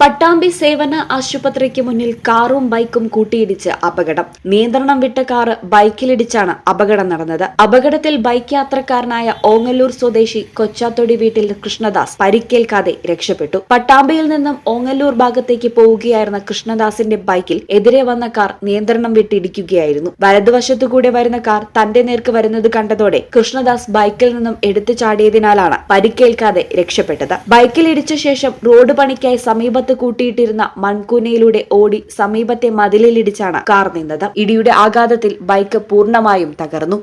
പട്ടാമ്പി സേവന ആശുപത്രിക്ക് മുന്നിൽ കാറും ബൈക്കും കൂട്ടിയിടിച്ച് അപകടം. നിയന്ത്രണം വിട്ട കാറ് ബൈക്കിലിടിച്ചാണ് അപകടം നടന്നത്. അപകടത്തിൽ ബൈക്ക് യാത്രക്കാരനായ ഓങ്ങല്ലൂർ സ്വദേശി കൊച്ചാത്തൊടി വീട്ടിൽ കൃഷ്ണദാസ് പരിക്കേൽക്കാതെ രക്ഷപ്പെട്ടു. പട്ടാമ്പിയിൽ നിന്നും ഓങ്ങല്ലൂർ ഭാഗത്തേക്ക് പോവുകയായിരുന്ന കൃഷ്ണദാസിന്റെ ബൈക്കിൽ എതിരെ വന്ന കാർ നിയന്ത്രണം വിട്ടിടിക്കുകയായിരുന്നു. വലതുവശത്തുകൂടെ വരുന്ന കാർ തന്റെ നേർക്ക് വരുന്നത് കണ്ടതോടെ കൃഷ്ണദാസ് ബൈക്കിൽ നിന്നും എടുത്തു ചാടിയതിനാലാണ് പരിക്കേൽക്കാതെ രക്ഷപ്പെട്ടത്. ബൈക്കിൽ ഇടിച്ച ശേഷം റോഡ് പണിക്കായി സമീപത്ത് കൂട്ടിയിട്ടിരുന്ന മൺകുനയിലൂടെ ഓടി സമീപത്തെ മതിലിലിടിച്ചാണ് കാർ നിന്നത്. ഇടിയുടെ ആഘാതത്തിൽ ബൈക്ക് പൂർണമായും തകർന്നു.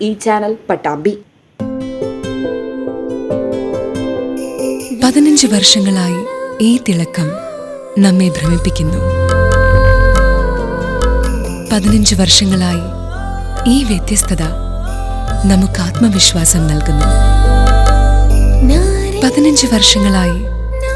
ഈ ചാനൽ പട്ടാമ്പി. പതിനഞ്ച് വർഷങ്ങളായി ഈ തിളക്കം നമ്മെ ഭ്രമിപ്പിക്കുന്നു. പതിനഞ്ച് വർഷങ്ങളായി ഈ വ്യത്യസ്തത നമുക്ക് ആത്മവിശ്വാസം നൽകുന്നു. പതിനഞ്ച് വർഷങ്ങളായി